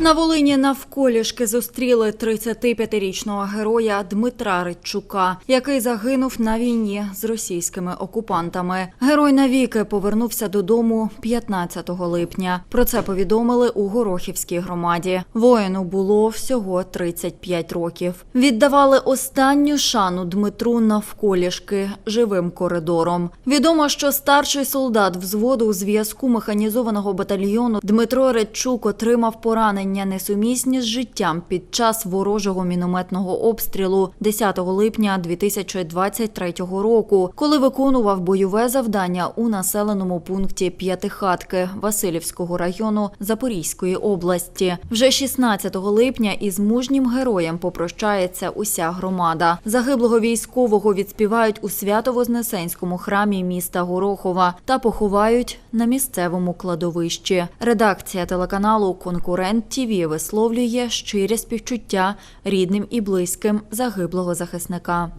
На Волині навколішки зустріли 35-річного героя Дмитра Ричука, який загинув на війні з російськими окупантами. Герой навіки повернувся додому 15 липня. Про це повідомили у Горохівській громаді. Воїну було всього 35 років. Віддавали останню шану Дмитру навколішки живим коридором. Відомо, що старший солдат взводу у зв'язку механізованого батальйону Дмитро Редчук отримав поранення несумісні з життям під час ворожого мінометного обстрілу 10 липня 2023 року, коли виконував бойове завдання у населеному пункті П'ятихатки Васильівського району Запорізької області. Вже 16 липня із мужнім героєм попрощається уся громада. Загиблого військового відспівають у Свято-Вознесенському храмі міста Горохова та поховають на місцевому кладовищі. Редакція телеканалу Конкурент ТІВІ висловлює щире співчуття рідним і близьким загиблого захисника.